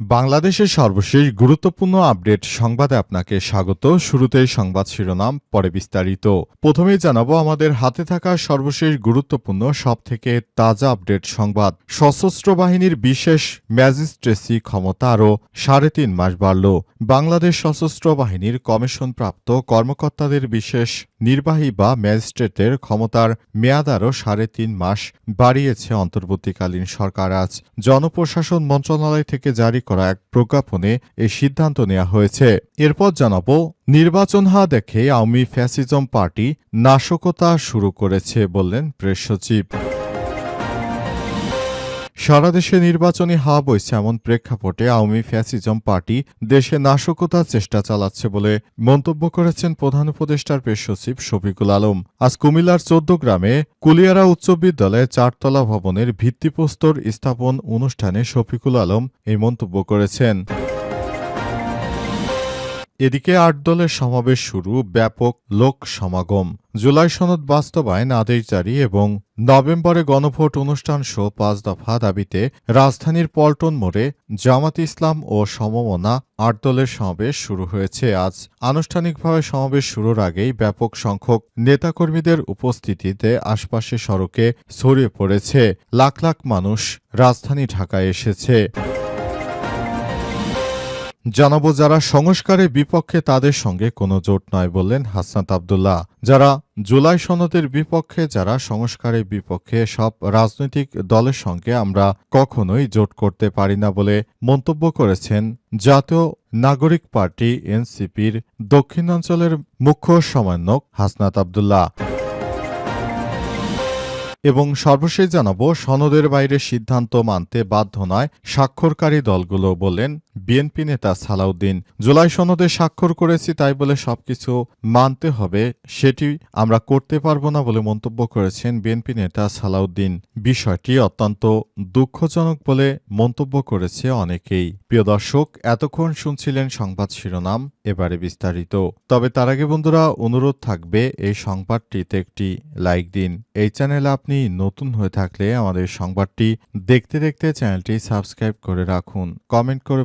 বাংলাদেশের সর্বশেষ গুরুত্বপূর্ণ আপডেট সংবাদে আপনাকে স্বাগত। শুরুতেই সংবাদ শিরোনাম, পরে বিস্তারিত। প্রথমেই জানাব, আমাদের হাতে থাকা সর্বশেষ গুরুত্বপূর্ণ সব থেকে তাজা আপডেট সংবাদ। সশস্ত্র বাহিনীর বিশেষ ম্যাজিস্ট্রেসি ক্ষমতা আরও সাড়ে তিন মাস বাড়ল। বাংলাদেশ সশস্ত্র বাহিনীর কমিশনপ্রাপ্ত কর্মকর্তাদের বিশেষ নির্বাহী বা ম্যাজিস্ট্রেটের ক্ষমতার মেয়াদ আরও সাড়ে তিন মাস বাড়িয়েছে অন্তর্বর্তীকালীন সরকার। আজ জনপ্রশাসন মন্ত্রণালয় থেকে জারি করা এক প্রজ্ঞাপনে এই সিদ্ধান্ত নেওয়া হয়েছে। এরপর জানাব, নির্বাচন হা দেখে আওয়ামী ফ্যাসিজম পার্টি নাশকতা শুরু করেছে বললেন প্রেস সচিব। সারা দেশে নির্বাচনী হা বইছে এমন প্রেক্ষাপটে আওয়ামী ফ্যাসিজম পার্টি দেশে নাশকতার চেষ্টা চালাচ্ছে বলে মন্তব্য করেছেন প্রধান উপদেষ্টার পেশ সচিব শফিকুল আলম। আজ কুমিল্লার চোদ্দ গ্রামে কুলিয়ারা উচ্চ বিদ্যালয়ে চারতলা ভবনের ভিত্তিপ্রস্তর স্থাপন অনুষ্ঠানে শফিকুল আলম এই মন্তব্য করেছেন। এদিকে আট দলের সমাবেশ শুরু, ব্যাপক লোক সমাগম। জুলাই সনদ বাস্তবায়ন আদেশ জারি এবং নভেম্বরে গণভোট অনুষ্ঠান সহ পাঁচ দফা দাবিতে রাজধানীর পল্টন মোড়ে জামাত ইসলাম ও সমমনা আট দলের সমাবেশ শুরু হয়েছে। আজ আনুষ্ঠানিকভাবে সমাবেশ শুরুর আগেই ব্যাপক সংখ্যক নেতাকর্মীদের উপস্থিতিতে আশপাশে সড়কে ছড়িয়ে পড়েছে। লাখ লাখ মানুষ রাজধানী ঢাকায় এসেছে। জানাব যারা সংস্কারের বিপক্ষে তাদের সঙ্গে কোনো জোট নয় বললেন হাসনাত আবদুল্লাহ। যারা জুলাই সনদের বিপক্ষে, যারা সংস্কারের বিপক্ষে, সব রাজনৈতিক দলের সঙ্গে আমরা কখনোই জোট করতে পারি না বলে মন্তব্য করেছেন জাতীয় নাগরিক পার্টি এনসিপির দক্ষিণাঞ্চলের মুখ্য সমন্বয়ক হাসনাত আবদুল্লাহ। এবং সর্বশেষ জানাব, সনদের বাইরে সিদ্ধান্ত মানতে বাধ্য নয় স্বাক্ষরকারী দলগুলো বললেন বিএনপি নেতা সালাউদ্দিন। জুলাই সনদে স্বাক্ষর করেছি, তাই বলে সবকিছু মানতে হবে, সেটি আমরা করতে পারব না বলে মন্তব্য করেছেন বিএনপি নেতা সালাউদ্দিন। বিষয়টি অত্যন্ত দুঃখজনক বলে মন্তব্য করেছে অনেকেই। প্রিয় দর্শক, এতক্ষণ শুনছিলেন সংবাদ শিরোনাম, এবারে বিস্তারিত। তবে তার আগে বন্ধুরা, অনুরোধ থাকবে, এই সংবাদটিতে একটি লাইক দিন। এই চ্যানেলে আপনি নতুন হয়ে থাকলে আমাদের সংবাদটি দেখতে দেখতে চ্যানেলটি সাবস্ক্রাইব করে রাখুন। কমেন্ট করে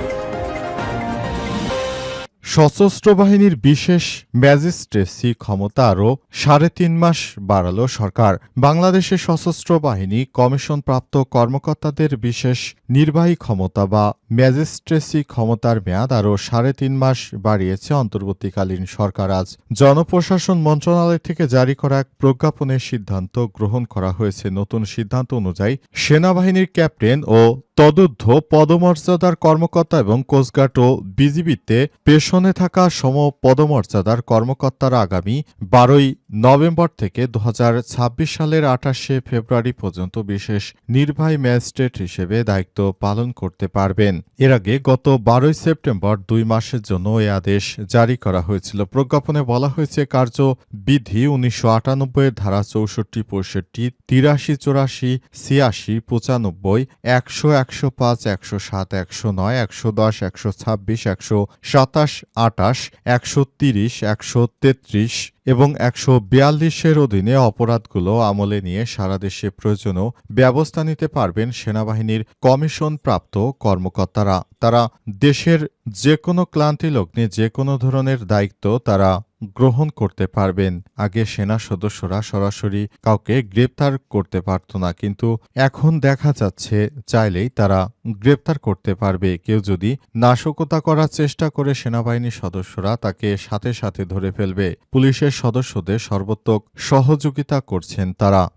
সশস্ত্র বাহিনীর বিশেষ ম্যাজিস্ট্রেসি ক্ষমতা আরও সাড়ে তিন মাস বাড়াল সরকার। বাংলাদেশের সশস্ত্র বাহিনী কমিশনপ্রাপ্ত কর্মকর্তাদের বিশেষ নির্বাহী ক্ষমতা বা ম্যাজিস্ট্রেসি ক্ষমতার মেয়াদ আরও সাড়ে তিন মাস বাড়িয়েছে অন্তর্বর্তীকালীন সরকার। আজ জনপ্রশাসন মন্ত্রণালয় থেকে জারি করা এক প্রজ্ঞাপনের সিদ্ধান্ত গ্রহণ করা হয়েছে। নতুন সিদ্ধান্ত অনুযায়ী সেনাবাহিনীর ক্যাপ্টেন ও তদুর্ধ্ব পদমর্যাদার কর্মকর্তা এবং কোস্টগার্ড ও বিজিবিতে পেশনে থাকা সম পদমর্যাদার কর্মকর্তারা আগামী বারোই নভেম্বর থেকে দু হাজার ছাব্বিশ সালের আঠাশে ফেব্রুয়ারি পর্যন্ত বিশেষ নির্বাহী ম্যাজিস্ট্রেট হিসেবে দায়িত্ব পালন করতে পারবেন। এর আগে গত বারোই সেপ্টেম্বর দুই মাসের জন্য এ আদেশ জারি করা হয়েছিল। প্রজ্ঞাপনে বলা হয়েছে কার্যবিধি উনিশশো আটানব্বই ধারা চৌষট্টি পঁয়ষট্টি, তিরাশি, চৌরাশি, ছিয়াশি, পঁচানব্বই, একশো একশো পাঁচ, একশো সাত, একশো নয়, একশো দশ, একশো ছাব্বিশ, একশো সাতাশ, আটাশ, একশো তিরিশ, একশো তেত্রিশ এবং একশো বিয়াল্লিশের অধীনে অপরাধগুলো আমলে নিয়ে সারা দেশে প্রয়োজনও ব্যবস্থা নিতে পারবেন সেনাবাহিনীর কমিশন প্রাপ্ত কর্মকর্তারা। তারা দেশের যে কোনো ক্লান্তি লগ্নে যে কোনো ধরনের দায়িত্ব তারা গ্রহণ করতে পারবেন। আগে সেনা সদস্যরা সরাসরি কাউকে গ্রেপ্তার করতে পারত না, কিন্তু এখন দেখা যাচ্ছে চাইলেই তারা গ্রেপ্তার করতে পারবে। কেউ যদি নাশকতা করার চেষ্টা করে, সেনাবাহিনীর সদস্যরা তাকে সাথে সাথে ধরে ফেলবে। পুলিশের সদস্যদের সর্বোত্তক সহযোগিতা করছেন তারা।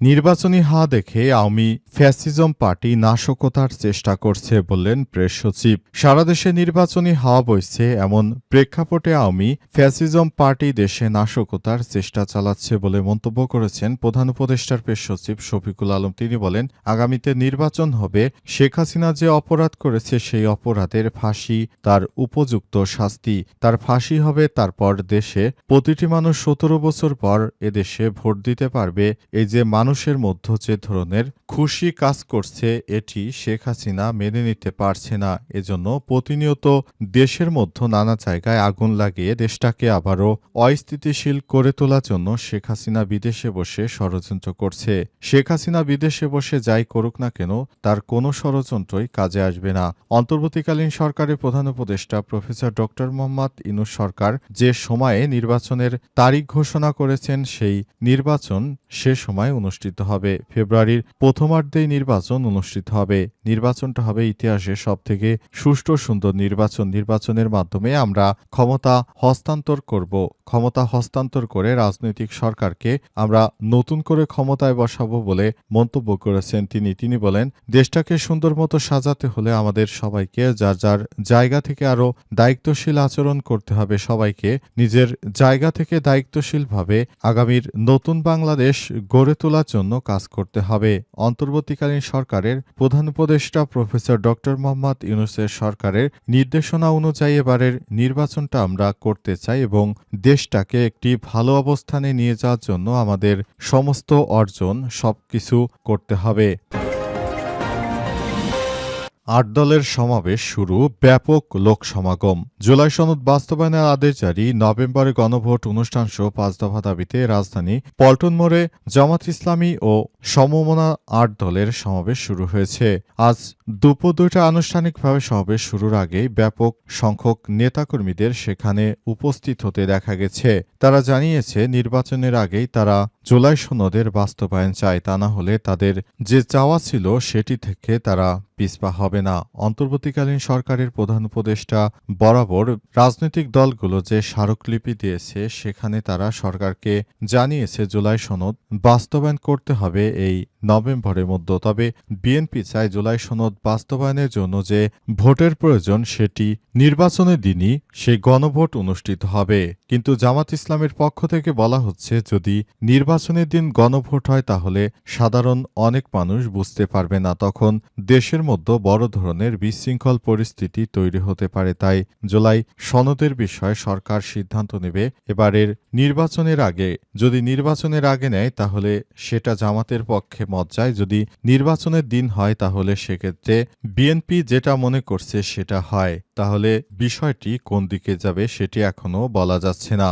নির্বাচনী হা দেখে আওয়ামী ফ্যাসিজম পার্টি নাশকতার চেষ্টা করছে বললেন প্রেস সচিব। সারা দেশে নির্বাচনী হাওয়া বইছে এমন প্রেক্ষাপটে আওয়ামী ফ্যাসিজম পার্টি দেশে নাশকতার চেষ্টা চালাচ্ছে বলে মন্তব্য করেছেন প্রধান উপদেষ্টার প্রেস সচিব শফিকুল আলম। তিনি বলেন, আগামীতে নির্বাচন হবে, শেখ হাসিনা যে অপরাধ করেছে সেই অপরাধের ফাঁসি তার উপযুক্ত শাস্তি। তার ফাঁসি হবে তারপর দেশে প্রতিটি মানুষ সতেরো বছর পর এদেশে ভোট দিতে পারবে। এই যে মানুষের মধ্যে যে ধরনের খুশি কাজ করছে, এটি শেখ হাসিনা মেনে নিতে পারছে না। এজন্য প্রতিনিয়ত দেশের মধ্যে নানা জায়গায় আগুন লাগিয়ে দেশটাকে আবারও অস্থিতিশীল করে তোলার জন্য শেখ হাসিনা বিদেশে বসে ষড়যন্ত্র করছে। শেখ হাসিনা বিদেশে বসে যাই করুক না কেন, তার কোনো ষড়যন্ত্রই কাজে আসবে না। অন্তর্বর্তীকালীন সরকারের প্রধান উপদেষ্টা প্রফেসর ডক্টর মোহাম্মদ ইনুস সরকার যে সময়ে নির্বাচনের তারিখ ঘোষণা করেছেন, সেই নির্বাচন সে সময় অনুষ্ঠিত হবে। ফেব্রুয়ারির প্রথমার্ধেই নির্বাচন অনুষ্ঠিত হবে। নির্বাচনটা হবে ইতিহাসের সবথেকে সুষ্ঠু, সুন্দর নির্বাচন। নির্বাচনের মাধ্যমে আমরা ক্ষমতা হস্তান্তর করব। ক্ষমতা হস্তান্তর করে রাজনৈতিক সরকারকে আমরা নতুন করে ক্ষমতায় বসাবো বলে মন্তব্য করেছেন তিনি। তিনি বলেন, দেশটাকে সুন্দর মতো সাজাতে হলে আমাদের সবাইকে যার যার জায়গা থেকে আরও দায়িত্বশীল আচরণ করতে হবে, সবাইকে নিজের জায়গা থেকে দায়িত্বশীলভাবে আগামীর নতুন বাংলাদেশ গড়ে তোলার জন্য কাজ করতে হবে। অন্তর্বর্তীকালীন সরকারের প্রধান উপদেষ্টা প্রফেসর ডক্টর মোহাম্মদ ইউনুসের সরকারের নির্দেশনা অনুযায়ী এবারের নির্বাচনটা আমরা করতে চাই এবং দেশটাকে একটি ভালো অবস্থানে নিয়ে যাওয়ার জন্য আমাদের সমস্ত অর্জন সবকিছু করতে হবে। আট দলের সমাবেশ শুরু, ব্যাপক লোক সমাগম। জুলাই সনদ বাস্তবায়নের আদেশ জারি, নভেম্বরে গণভোট অনুষ্ঠান সহ পাঁচ দফা দাবিতে রাজধানী পল্টন মোড়ে জামাত ইসলামী ও সমমনা আট দলের সমাবেশ শুরু হয়েছে। আজ দুপুর দুইটা আনুষ্ঠানিকভাবে সমাবেশ শুরুর আগেই ব্যাপক সংখ্যক নেতাকর্মীদের সেখানে উপস্থিত হতে দেখা গেছে। তারা জানিয়েছে, নির্বাচনের আগেই তারা জুলাই সনদের বাস্তবায়ন চায় তা না হলে তাদের যে চাওয়া ছিল সেটি থেকে তারা পিছপা হবে না। অন্তর্বর্তীকালীন সরকারের প্রধান উপদেষ্টা বরাবর রাজনৈতিক দলগুলো যে স্মারকলিপি দিয়েছে, সেখানে তারা সরকারকে জানিয়েছে জুলাই সনদ বাস্তবায়ন করতে হবে এই নভেম্বরের মধ্যে। তবে বিএনপি চায় জুলাই সনদ বাস্তবায়নের জন্য যে ভোটের প্রয়োজন সেটি নির্বাচনের দিনই সেই গণভোট অনুষ্ঠিত হবে। কিন্তু জামাত ইসলামের পক্ষ থেকে বলা হচ্ছে, যদি নির্বাচনের দিন গণভোট হয় তাহলে সাধারণ অনেক মানুষ বুঝতে পারবে না, তখন দেশের মধ্যে বড় ধরনের বিশৃঙ্খল পরিস্থিতি তৈরি হতে পারে। তাই জুলাই সনদের বিষয়ে সরকার সিদ্ধান্ত নেবে। এবারের নির্বাচনের আগে যদি নির্বাচনের আগে নেয়, তাহলে সেটা জামাতের পক্ষে মত যায় যদি নির্বাচনের দিন হয় তাহলে সেক্ষেত্রে বিএনপি যেটা মনে করছে সেটা হয়। তাহলে বিষয়টি কোন দিকে যাবে সেটি এখনও বলা যাচ্ছে না।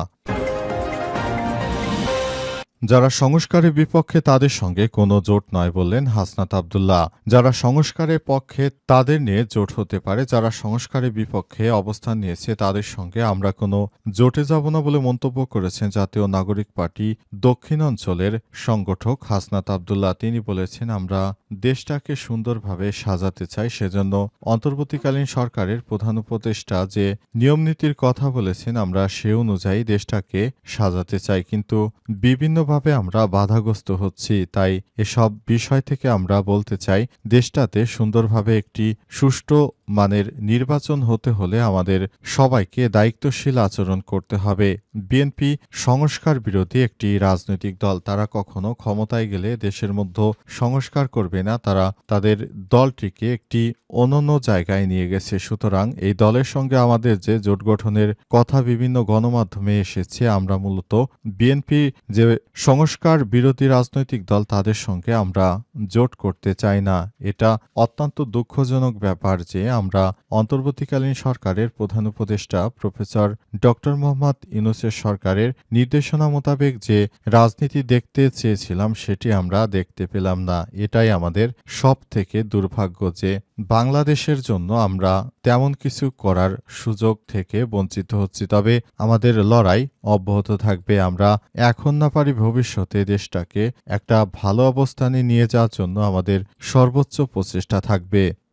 যারা সংস্কারের বিপক্ষে তাদের সঙ্গে কোনো জোট নয় বললেন হাসনাত আবদুল্লাহ। যারা সংস্কারের পক্ষে তাদের নিয়ে জোট হতে পারে, যারা সংস্কারের বিপক্ষে অবস্থান নিয়েছে তাদের সঙ্গে আমরা কোনো জোটে যাব না বলে মন্তব্য করেছেন জাতীয় নাগরিক পার্টি দক্ষিণ অঞ্চলের সংগঠক হাসনাত আবদুল্লাহ। তিনি বলেছেন, আমরা দেশটাকে সুন্দরভাবে সাজাতে চাই। সেজন্য অন্তর্বর্তীকালীন সরকারের প্রধান উপদেষ্টা যে নিয়মনীতির কথা বলেছেন, আমরা সে অনুযায়ী দেশটাকে সাজাতে চাই। কিন্তু বিভিন্ন ভাবে আমরা বাধাগ্রস্ত হচ্ছি, তাই এসব বিষয় থেকে আমরা বলতে চাই, দেশটাতে সুন্দরভাবে একটি সুষ্ঠু মানের নির্বাচন হতে হলে আমাদের সবাইকে দায়িত্বশীল আচরণ করতে হবে। বিএনপি সংস্কার বিরোধী একটি রাজনৈতিক দল। তারা কখনো ক্ষমতায় গেলে দেশের মধ্যে সংস্কার করবে না। তারা তাদের দলটিকে একটি অনন্য জায়গায় নিয়ে গেছে। সুতরাং এই দলের সঙ্গে আমাদের যে জোট গঠনের কথা বিভিন্ন গণমাধ্যমে এসেছে, আমরা মূলত বিএনপি যে সংস্কার বিরোধী রাজনৈতিক দল, তাদের সঙ্গে আমরা জোট করতে চাই না। এটা অত্যন্ত দুঃখজনক ব্যাপার যে আমরা অন্তর্বর্তীকালীন সরকারের প্রধান উপদেষ্টা প্রফেসর ডক্টর মোহাম্মদ ইউনুসের সরকারের নির্দেশনা মোতাবেক যে রাজনীতি দেখতে চেয়েছিলাম সেটি আমরা দেখতে পেলাম না। এটাই আমাদের সব থেকে দুর্ভাগ্য যে বাংলাদেশের জন্য আমরা তেমন কিছু করার সুযোগ থেকে বঞ্চিত হচ্ছি। তবে আমাদের লড়াই অব্যাহত থাকবে। আমরা এখন না পারি ভবিষ্যতে দেশটাকে একটা ভালো অবস্থানে নিয়ে যাওয়ার জন্য আমাদের সর্বোচ্চ প্রচেষ্টা থাকবে।